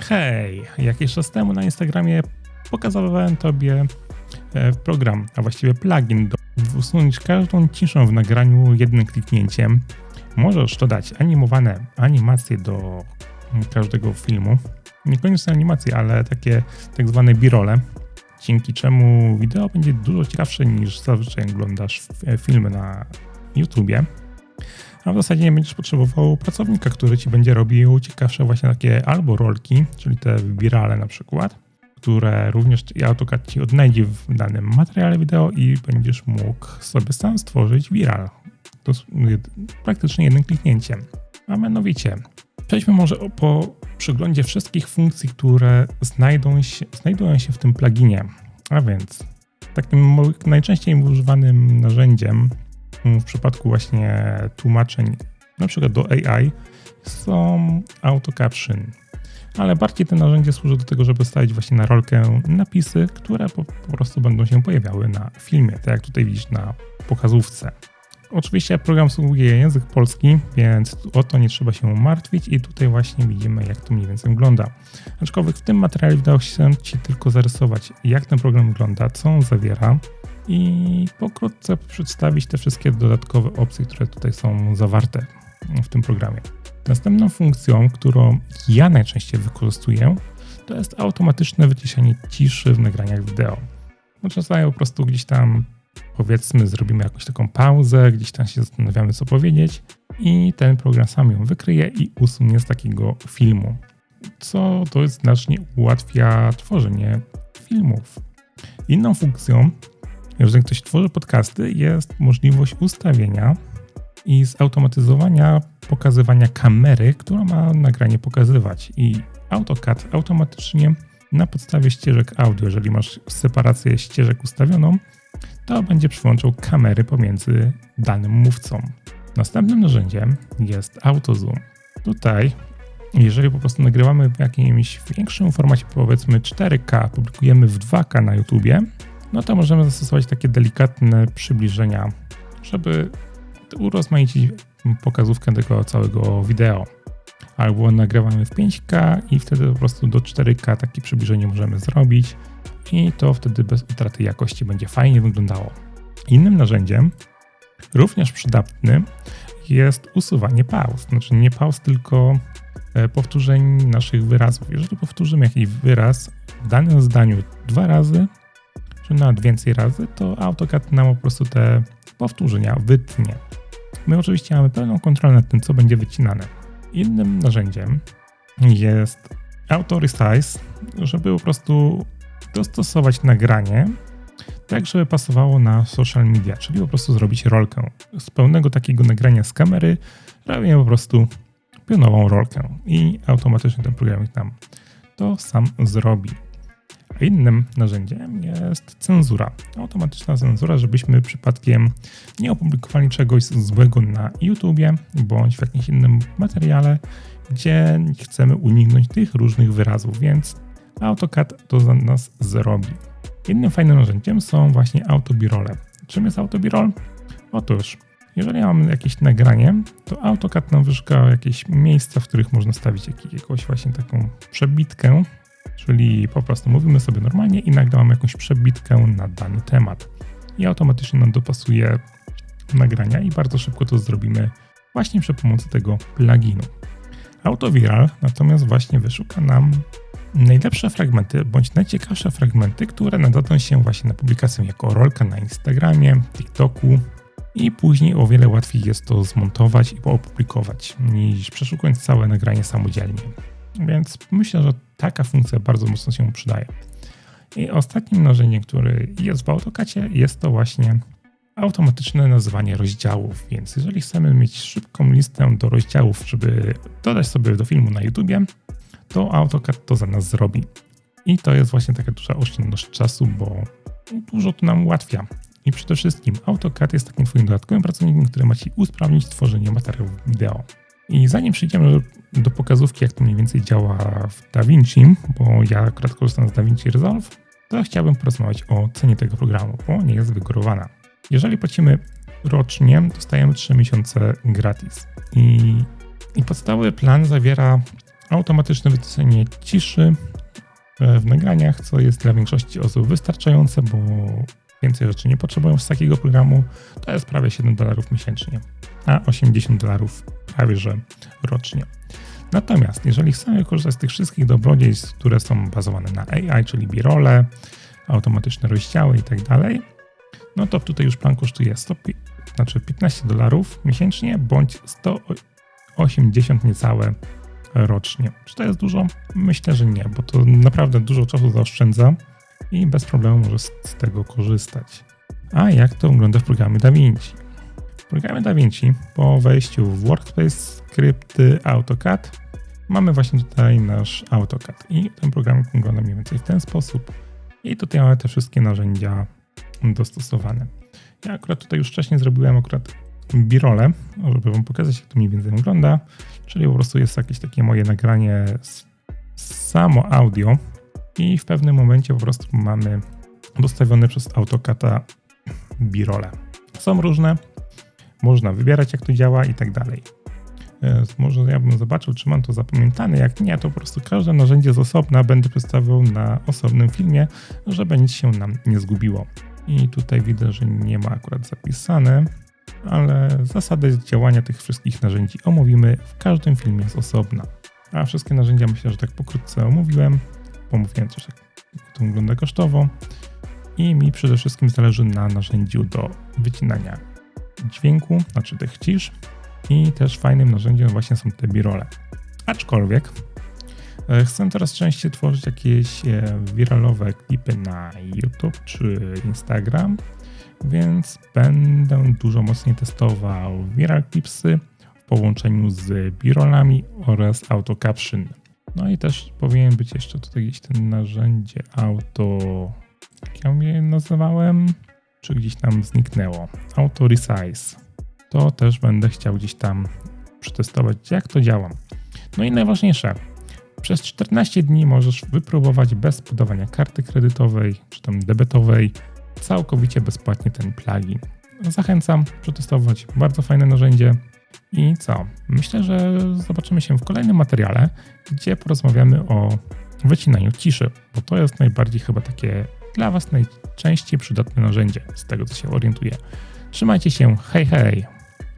Hej, jakiś czas temu na Instagramie pokazywałem Tobie e, program, a właściwie plugin do usunąć każdą ciszę w nagraniu jednym kliknięciem. Możesz dodać animowane animacje do każdego filmu. Niekoniecznie animacje, ale takie tak zwane birole, dzięki czemu wideo będzie dużo ciekawsze niż zazwyczaj oglądasz filmy na YouTubie a w zasadzie nie będziesz potrzebował pracownika, który ci będzie robił ciekawsze właśnie takie albo rolki, czyli te wybirale na przykład, które również AutoCAD ci odnajdzie w danym materiale wideo i będziesz mógł sobie sam stworzyć viral. To praktycznie jednym kliknięciem. A mianowicie, przejdźmy może po przeglądzie wszystkich funkcji, które znajdą się, znajdują się w tym pluginie. A więc takim najczęściej używanym narzędziem w przypadku właśnie tłumaczeń, na przykład do AI, są auto caption. Ale bardziej to narzędzie służy do tego, żeby stawić właśnie na rolkę napisy, które po, po prostu będą się pojawiały na filmie, tak jak tutaj widzisz na pokazówce. Oczywiście program obsługuje język polski, więc o to nie trzeba się martwić i tutaj właśnie widzimy, jak to mniej więcej wygląda. Aczkolwiek w tym materiale wydało się Ci tylko zarysować, jak ten program wygląda, co on zawiera, i pokrótce przedstawić te wszystkie dodatkowe opcje, które tutaj są zawarte w tym programie. Następną funkcją, którą ja najczęściej wykorzystuję, to jest automatyczne wyciszenie ciszy w nagraniach wideo. No czasami po prostu gdzieś tam powiedzmy zrobimy jakąś taką pauzę, gdzieś tam się zastanawiamy co powiedzieć i ten program sam ją wykryje i usunie z takiego filmu, co to znacznie ułatwia tworzenie filmów. Inną funkcją jeżeli ktoś tworzy podcasty, jest możliwość ustawienia i zautomatyzowania pokazywania kamery, która ma nagranie pokazywać. I AutoCAD automatycznie na podstawie ścieżek audio, jeżeli masz separację ścieżek ustawioną, to będzie przyłączał kamery pomiędzy danym mówcą. Następnym narzędziem jest AutoZoom. Tutaj, jeżeli po prostu nagrywamy w jakimś większym formacie, powiedzmy 4K, publikujemy w 2K na YouTubie, no to możemy zastosować takie delikatne przybliżenia, żeby urozmaicić pokazówkę tego całego wideo. Albo nagrywamy w 5K i wtedy po prostu do 4K takie przybliżenie możemy zrobić i to wtedy bez utraty jakości będzie fajnie wyglądało. Innym narzędziem, również przydatnym, jest usuwanie pauz. Znaczy nie pauz, tylko e, powtórzeń naszych wyrazów. Jeżeli powtórzymy jakiś wyraz w danym zdaniu dwa razy, czy nawet więcej razy, to AutoCAD nam po prostu te powtórzenia wytnie. My oczywiście mamy pełną kontrolę nad tym, co będzie wycinane. Innym narzędziem jest Auto Resize, żeby po prostu dostosować nagranie tak, żeby pasowało na social media, czyli po prostu zrobić rolkę. Z pełnego takiego nagrania z kamery robimy po prostu pionową rolkę i automatycznie ten program nam to sam zrobi. Innym narzędziem jest cenzura. Automatyczna cenzura, żebyśmy przypadkiem nie opublikowali czegoś złego na YouTubie bądź w jakimś innym materiale, gdzie chcemy uniknąć tych różnych wyrazów, więc AutoCAD to za nas zrobi. Innym fajnym narzędziem są właśnie autobirole. Czym jest autobirol? Otóż, jeżeli mamy jakieś nagranie, to AutoCAD nam wyszuka jakieś miejsca, w których można stawić jakąś właśnie taką przebitkę Czyli po prostu mówimy sobie normalnie i nagle mamy jakąś przebitkę na dany temat. I automatycznie nam dopasuje nagrania i bardzo szybko to zrobimy właśnie przy pomocy tego pluginu. AutoViral natomiast właśnie wyszuka nam najlepsze fragmenty bądź najciekawsze fragmenty, które nadadzą się właśnie na publikację jako rolka na Instagramie, TikToku i później o wiele łatwiej jest to zmontować i opublikować niż przeszukując całe nagranie samodzielnie. Więc myślę, że taka funkcja bardzo mocno się przydaje. I ostatnim narzędziem, które jest w AutoCADzie, jest to właśnie automatyczne nazywanie rozdziałów. Więc jeżeli chcemy mieć szybką listę do rozdziałów, żeby dodać sobie do filmu na YouTubie, to AutoCAD to za nas zrobi. I to jest właśnie taka duża oszczędność czasu, bo dużo to nam ułatwia. I przede wszystkim AutoCAD jest takim Twoim dodatkowym pracownikiem, który ma Ci usprawnić tworzenie materiałów wideo. I zanim przejdziemy do pokazówki, jak to mniej więcej działa w DaVinci, bo ja akurat korzystam z DaVinci Resolve, to chciałbym porozmawiać o cenie tego programu, bo nie jest wygórowana. Jeżeli płacimy rocznie, dostajemy 3 miesiące gratis. I, i podstawowy plan zawiera automatyczne wycisenie ciszy e, w nagraniach, co jest dla większości osób wystarczające, bo więcej rzeczy nie potrzebują z takiego programu. To jest prawie 7 dolarów miesięcznie, a 80 dolarów prawie że rocznie. Natomiast jeżeli chcemy korzystać z tych wszystkich dobrodziejstw, które są bazowane na AI, czyli birole, automatyczne rozdziały i tak dalej, no to tutaj już plan kosztuje 100, znaczy 15 dolarów miesięcznie bądź 180 niecałe rocznie. Czy to jest dużo? Myślę, że nie, bo to naprawdę dużo czasu zaoszczędza i bez problemu może z, z tego korzystać. A jak to wygląda w programie DaVinci? Programie DaVinci po wejściu w Workspace, skrypty, AutoCAD mamy właśnie tutaj nasz AutoCAD i ten program wygląda mniej więcej w ten sposób. I tutaj mamy te wszystkie narzędzia dostosowane. Ja akurat tutaj już wcześniej zrobiłem akurat birole, żeby wam pokazać, jak to mniej więcej wygląda. Czyli po prostu jest jakieś takie moje nagranie samo audio i w pewnym momencie po prostu mamy dostawione przez AutoCAD'a birole. Są różne, można wybierać jak to działa i tak dalej. E, może ja bym zobaczył, czy mam to zapamiętane. Jak nie, to po prostu każde narzędzie z osobna będę przedstawiał na osobnym filmie, żeby nic się nam nie zgubiło. I tutaj widzę, że nie ma akurat zapisane, ale zasady działania tych wszystkich narzędzi omówimy w każdym filmie z osobna. A wszystkie narzędzia myślę, że tak pokrótce omówiłem. Pomówiłem coś, jak to wygląda kosztowo. I mi przede wszystkim zależy na narzędziu do wycinania dźwięku, znaczy tych cisz. I też fajnym narzędziem właśnie są te birole. Aczkolwiek e, chcę coraz częściej tworzyć jakieś e, wiralowe klipy na YouTube czy Instagram, więc będę dużo mocniej testował viral clipsy w połączeniu z birolami oraz auto caption. No i też powinien być jeszcze tutaj gdzieś ten narzędzie auto, jak ja je nazywałem, czy gdzieś tam zniknęło, auto resize. To też będę chciał gdzieś tam przetestować, jak to działa. No i najważniejsze, przez 14 dni możesz wypróbować bez podawania karty kredytowej czy tam debetowej całkowicie bezpłatnie ten plugin. Zachęcam przetestować, bardzo fajne narzędzie. I co? Myślę, że zobaczymy się w kolejnym materiale, gdzie porozmawiamy o wycinaniu ciszy, bo to jest najbardziej chyba takie dla Was najczęściej przydatne narzędzie, z tego co się orientuję. Trzymajcie się, hej hej!